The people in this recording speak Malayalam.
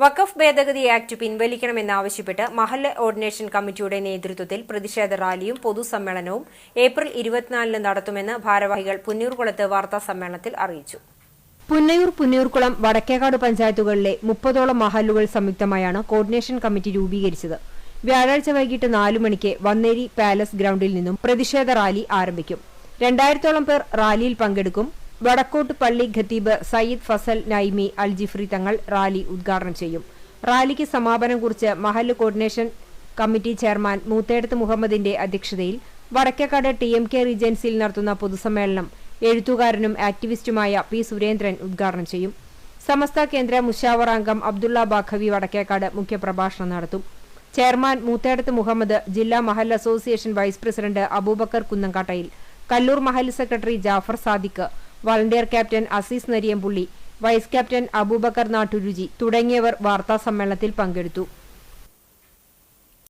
വഖഫ് ഭേദഗതി ആക്ട് പിൻവലിക്കണമെന്നാവശ്യപ്പെട്ട് മഹല്ല ഓർഡിനേഷൻ കമ്മിറ്റിയുടെ നേതൃത്വത്തിൽ പ്രതിഷേധ റാലിയും പൊതുസമ്മേളനവും ഏപ്രിൽ ഇരുപത്തിനാലിന് നടത്തുമെന്ന് ഭാരവാഹികൾ പുന്നൂർകുളത്ത് വാർത്താസമ്മേളനത്തിൽ അറിയിച്ചു. പുന്നയൂർ പുന്നൂർകുളം വടക്കേകാട് പഞ്ചായത്തുകളിലെ മുപ്പതോളം മഹല്ലുകൾ സംയുക്തമായാണ് കോർഡിനേഷൻ കമ്മിറ്റി രൂപീകരിച്ചത്. വ്യാഴാഴ്ച വൈകിട്ട് നാലു മണിക്ക് വന്നേരി പാലസ് ഗ്രൌണ്ടിൽ നിന്നും പ്രതിഷേധ റാലി ആരംഭിക്കും. രണ്ടായിരത്തോളം പേർ റാലിയിൽ പങ്കെടുക്കും. വടക്കോട്ട് പള്ളി ഖത്തീബ് സയ്യിദ് ഫസൽ നൈമി അൽജിഫ്രി തങ്ങൾ റാലി ഉദ്ഘാടനം ചെയ്യും. റാലിക്ക് സമാപനം കുറിച്ച് മഹല്ല് കോർഡിനേഷൻ കമ്മിറ്റി ചെയർമാൻ മൂത്തേടത്ത് മുഹമ്മദിന്റെ അധ്യക്ഷതയിൽ വടക്കേക്കാട് ടി എം കെ റീജൻസിയിൽ നടത്തുന്ന പൊതുസമ്മേളനം എഴുത്തുകാരനും ആക്ടിവിസ്റ്റുമായ പി സുരേന്ദ്രൻ ഉദ്ഘാടനം ചെയ്യും. സമസ്ത കേന്ദ്ര മുഷാവർ അംഗം അബ്ദുള്ള ബാഖവി വടക്കേക്കാട് മുഖ്യപ്രഭാഷണം നടത്തും. ചെയർമാൻ മൂത്തേടത്ത് മുഹമ്മദ് ജില്ലാ മഹൽ അസോസിയേഷൻ വൈസ് പ്രസിഡന്റ് അബൂബക്കർ കുന്നംകാട്ടയിൽ Kallur Mahal secretary Jafar Sadiq volunteer captain Azeez Nariyampully vice captain Abubakkar നാട്ടുരുചി തുടങ്ങിയവർ വാർത്താസമ്മേളനത്തിൽ പങ്കെടുത്തു.